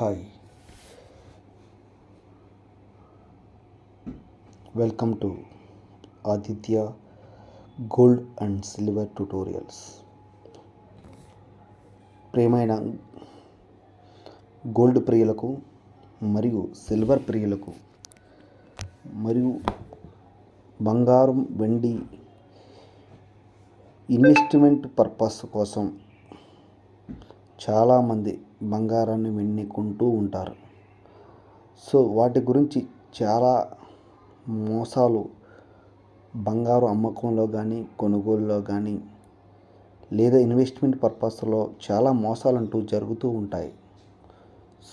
Hi welcome to Aditya gold and silver tutorials ప్రేమైన gold ప్రియులకు మరియు సిల్వర్ ప్రియులకు మరియు బంగారం వెండి ఇన్వెస్ట్మెంట్ పర్పస్ కోసం చాలామంది బంగారాన్ని వెన్నుకుంటూ ఉంటారు. సో వాటి గురించి చాలా మోసాలు బంగారు అమ్మకంలో కానీ కొనుగోలులో కానీ లేదా ఇన్వెస్ట్మెంట్ పర్పస్లో చాలా మోసాలు అంటూ జరుగుతూ ఉంటాయి.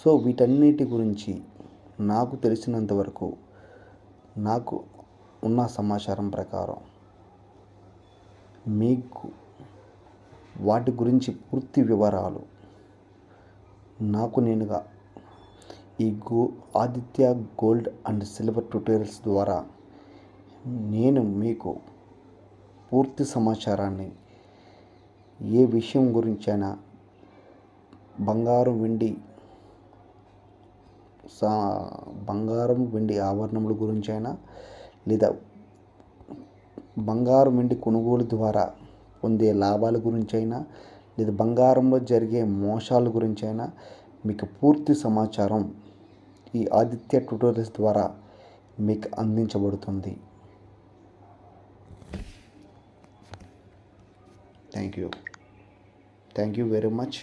సో వీటన్నిటి గురించి నాకు తెలిసినంత వరకు నాకు ఉన్న సమాచారం ప్రకారం మీకు వాటి గురించి పూర్తి వివరాలు నాకు నేనుగా ఈ go Aditya gold and silver tutorials ద్వారా నేను మీకు పూర్తి సమాచారాన్ని ఏ విషయం గురించైనా బంగారం వెండి సా బంగారం వెండి ఆభరణముల గురించైనా లేదా బంగారం వెండి కొనుగోలు ద్వారా పొందే లాభాల గురించైనా లేదా బంగారంలో జరిగే మోసాల గురించి అయినా మీకు పూర్తి సమాచారం ఈ ఆదిత్య ట్యూటోరియల్స్ ద్వారా మీకు అందించబడుతుంది. Thank you thank you very much